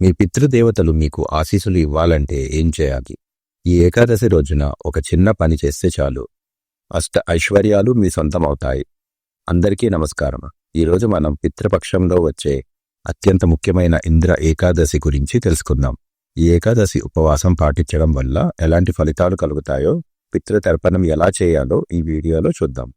మీ పితృదేవతలు మీకు ఆశీసులు ఇవ్వాలంటే ఏం చేయాలి? ఈ ఏకాదశి రోజున ఒక చిన్న పని చేస్తే చాలు. అష్ట ఐశ్వర్యాలు మీ సొంతమవుతాయి. అందరికీ నమస్కారం. ఈరోజు మనం పితృపక్షంలో వచ్చే అత్యంత ముఖ్యమైన ఇంద్ర ఏకాదశి గురించి తెలుసుకుందాం. ఈ ఏకాదశి ఉపవాసం పాటించడం వల్ల ఎలాంటి ఫలితాలు కలుగుతాయో పితృతర్పణం ఎలా చేయాలో ఈ వీడియోలో చూద్దాం.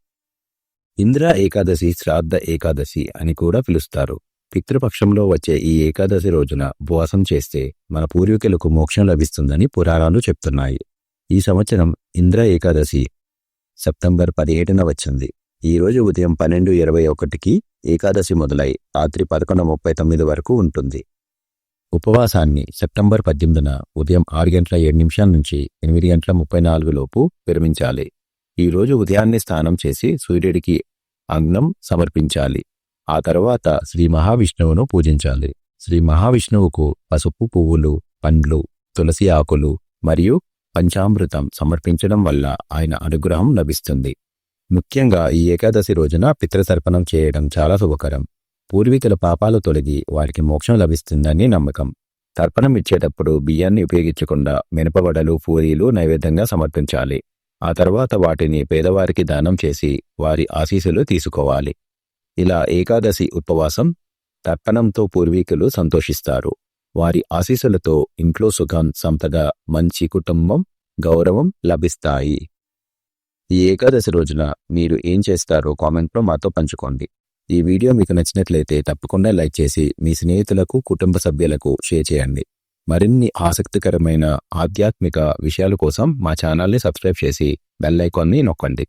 ఇంద్ర ఏకాదశి శ్రాద్ధ ఏకాదశి అని కూడా పిలుస్తారు. పితృపక్షంలో వచ్చే ఈ ఏకాదశి రోజున ఉపవాసం చేస్తే మన పూర్వీకులకు మోక్షం లభిస్తుందని పురాణాలు చెప్తున్నాయి. ఈ సంవత్సరం ఇంద్ర ఏకాదశి సెప్టెంబర్ పదిహేడున వచ్చింది. ఈ రోజు ఉదయం పన్నెండు ఇరవై ఒకటికి ఏకాదశి మొదలై రాత్రి పదకొండు ముప్పై తొమ్మిది వరకు ఉంటుంది. ఉపవాసాన్ని సెప్టెంబర్ పద్దెనిమిదిన ఉదయం ఆరు గంటల ఏడు నిమిషాల నుంచి ఎనిమిది గంటల ముప్పై నాలుగు లోపు విరమించాలి. ఈ రోజు ఉదయాన్నే స్నానం చేసి సూర్యుడికి అన్నం సమర్పించాలి. ఆ తర్వాత శ్రీ మహావిష్ణువును పూజించాలి. శ్రీ మహావిష్ణువుకు పసుపు పువ్వులు పండ్లు తులసి ఆకులు మరియు పంచామృతం సమర్పించడం వల్ల ఆయన అనుగ్రహం లభిస్తుంది. ముఖ్యంగా ఈ ఏకాదశి రోజున పితృతర్పణం చేయడం చాలా శుభకరం. పూర్వీకుల పాపాలు తొలగి వారికి మోక్షం లభిస్తుందని నమ్మకం. తర్పణం ఇచ్చేటప్పుడు బియ్యాన్ని ఉపయోగించకుండా మినపవడలు పూరీలు నైవేద్యంగా సమర్పించాలి. ఆ తర్వాత వాటిని పేదవారికి దానం చేసి వారి ఆశీస్సులు తీసుకోవాలి. ఇలా ఏకాదశి ఉపవాసం తర్పణంతో పూర్వీకులు సంతోషిస్తారు. వారి ఆశీస్సులతో ఇంట్లో సుఖం సంతగా మంచి కుటుంబం గౌరవం లభిస్తాయి. ఈ ఏకాదశి రోజున మీరు ఏం చేస్తారో కామెంట్లో మాతో పంచుకోండి. ఈ వీడియో మీకు నచ్చినట్లయితే తప్పకుండా లైక్ చేసి మీ స్నేహితులకు కుటుంబ సభ్యులకు షేర్ చేయండి. మరిన్ని ఆసక్తికరమైన ఆధ్యాత్మిక విషయాల కోసం మా ఛానల్ని సబ్స్క్రైబ్ చేసి బెల్ ఐకాన్ని నొక్కండి.